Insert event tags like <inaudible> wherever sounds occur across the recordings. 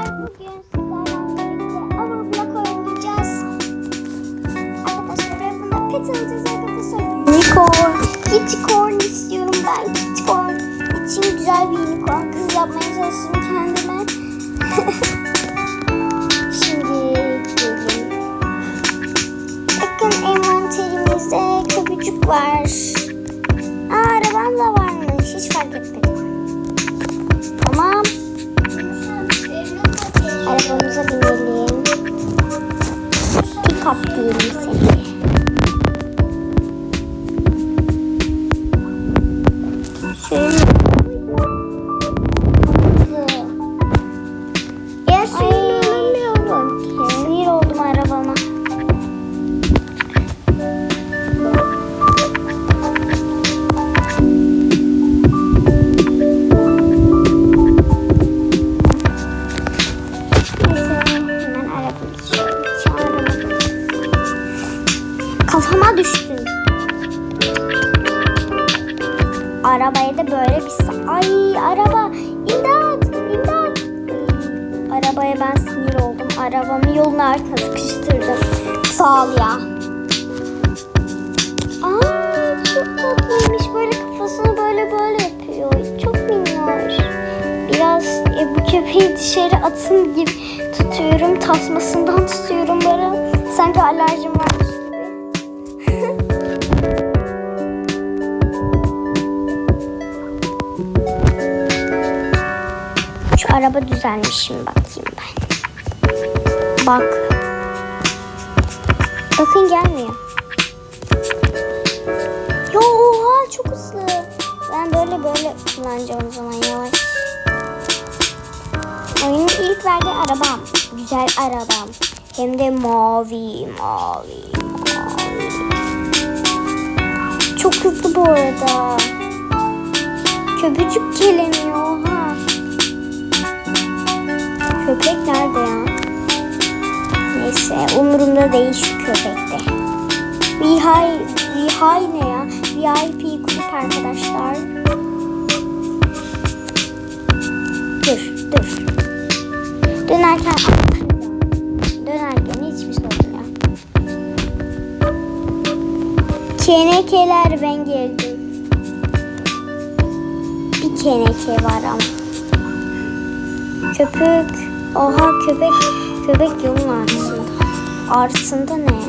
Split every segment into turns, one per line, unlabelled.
Bugün. Arkadaşlar Kittycorn istiyorum ben. Kittycorn için güzel bir unicorn. Kız yapmaya çalışıyorum kendime. <laughs> Şimdi gelin. Bakın envanterimizde köpücük var. Sağ ol ya. Aa çok tatlıymış. Böyle kafasını böyle böyle yapıyor. Çok minnoş. Biraz e, bu köpeği dışarı atın gibi tutuyorum. Tasmasından tutuyorum böyle. Sanki alerjim gibi. <laughs> Şu araba düzelmiş mi bakayım ben. Bak. Bakın gelmiyor. Yo oha çok hızlı. Ben böyle böyle kullanacağım o zaman yavaş. Oyunun ilk verdiği arabam. Güzel arabam. Hem de mavi mavi mavi. Çok hızlı bu arada. Köpücük gelemiyor ha. Köpek nerede ya? Neyse umurumda değil şu köpekte. Vihay, Vihay ne ya? VIP grup arkadaşlar. Dur, dur. Dönerken <laughs> Dönerken hiçbir sorun yok. Kenekeler ben geldim. Bir keneke var ama. Köpek. Oha köpek. Köpek yolun altında. Altında ne?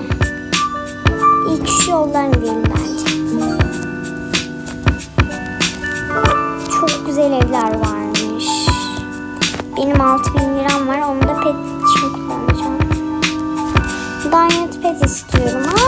İlk şu yoldan gidelim bence. Çok güzel evler varmış. Benim 6000 liram var. Onu da pet için kullanacağım. Diamond pet istiyorum. Aa!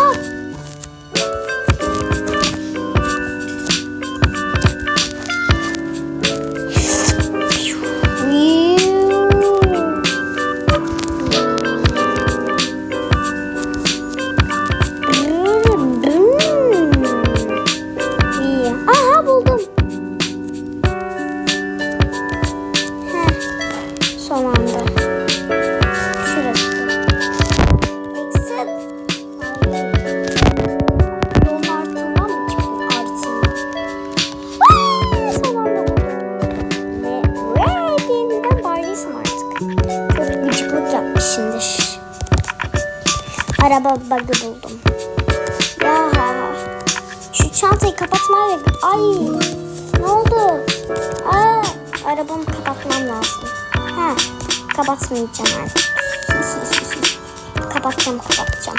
Yapmışımdır. Araba bug'ı buldum. Ya şu çantayı kapatmaya Ay ne oldu? Aa, arabamı kapatmam lazım. Ha, kapatmayacağım artık. <laughs> kapatacağım kapatacağım.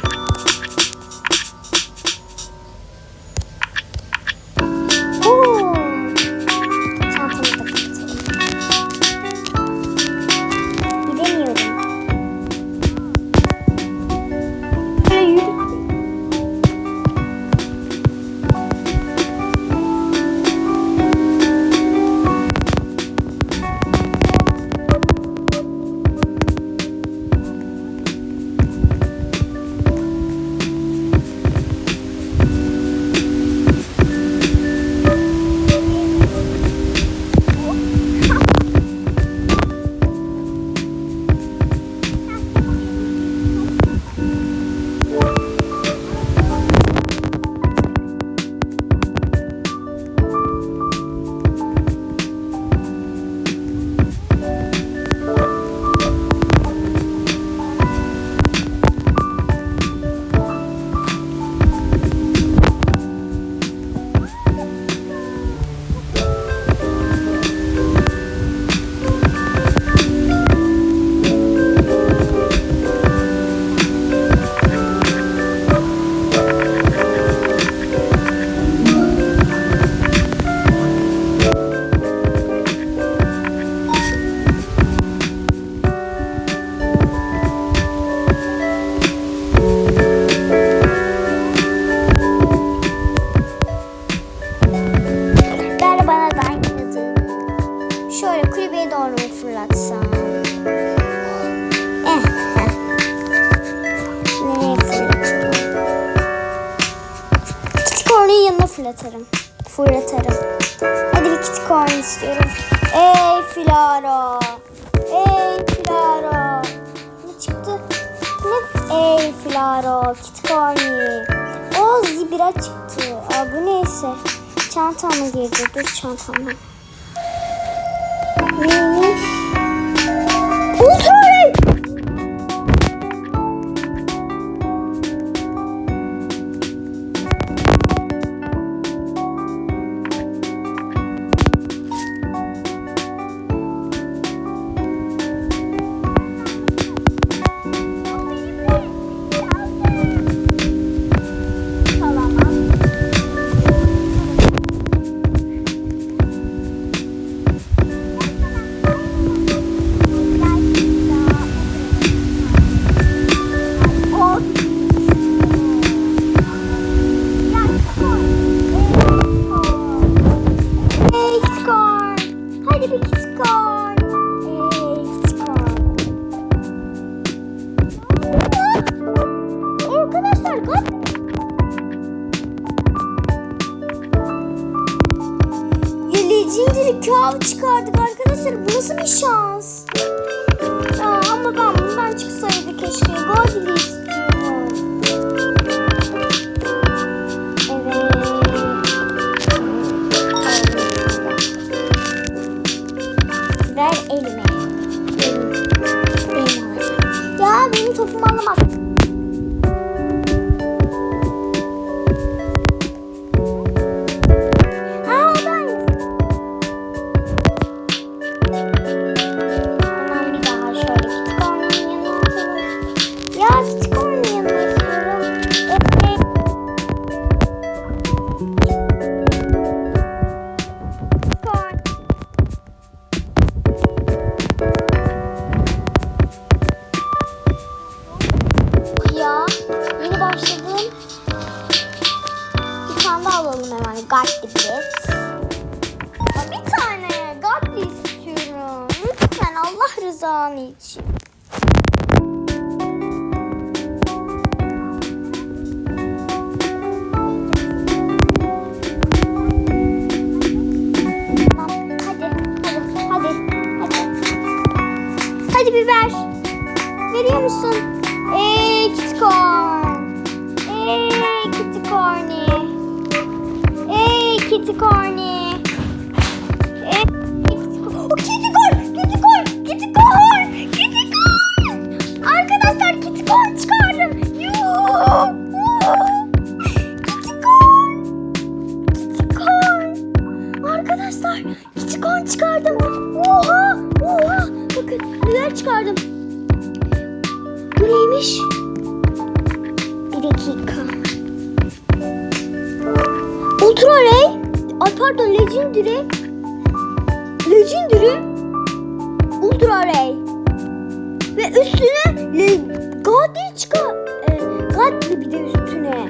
Fırlatırım. Fırlatırım. Hadi bir Kitty Corn istiyorum. Ey Filara. Ey Filara. Ne çıktı? Ne? Ey Filara. Kitty Corn'i. O zibira çıktı. Aa, bu neyse. Çantama girdi. Dur çantama. Neymiş? Legendary Cow çıkardık arkadaşlar. Bu nasıl bir şans? Ya ama ben bundan çıksaydı keşke. Godly istiyorum. Evet. Ver elime. Ya benim topumu alamaz. Tane alalım hemen. Gatli bilet. Bir tane Gatli istiyorum. Lütfen Allah rızanı için. Hadi, biber. Veriyor musun? Ey Kitty Corn. Ey Kitty Corny. Corny. Ey Kitty Corn. Kitty Corn. Arkadaşlar Kitty Corn çıkardım. Corn. Arkadaşlar. Bakın neler çıkardım. Bu neymiş? Bir dakika. Ultra Ray. Ay pardon Legendary. Legendary. Ultra Ray. Ve üstüne Le Godly çıkar. E, Godly bir de üstüne.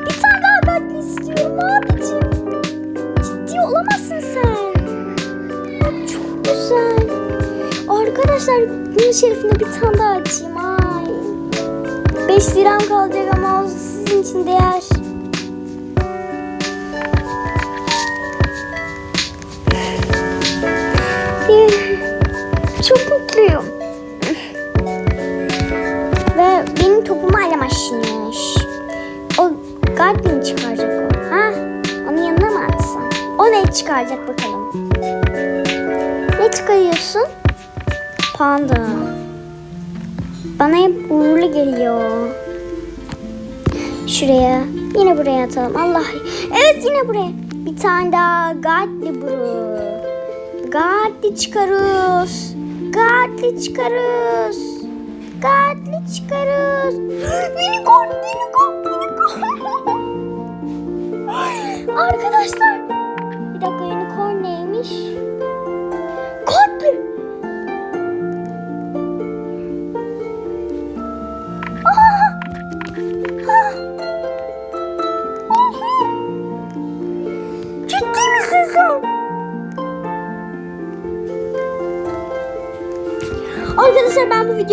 Bir tane daha Godly istiyorum abicim. Ciddi olamazsın sen. Çok güzel. Arkadaşlar bunun şerefine bir tane daha açayım. Ay. 5 liram kalacak ama o sizin için değer. Mutluyum. Ve benim topumu alamazsınız. O Guardian çıkaracak o. Ha? Onun yanına mı atsam? O ne çıkaracak bakalım. Ne çıkarıyorsun? Panda. Bana hep uğurlu geliyor. Şuraya. Yine buraya atalım. Allah. Evet yine buraya. Bir tane daha Godly Brew. Godly çıkarıyoruz. Godly çıkarıyoruz. Godly çıkarıyoruz. Unicorn, unicorn, unicorn. <laughs> Arkadaşlar. Bir dakika unicorn neymiş?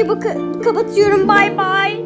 Baka- kapatıyorum. Bay bay.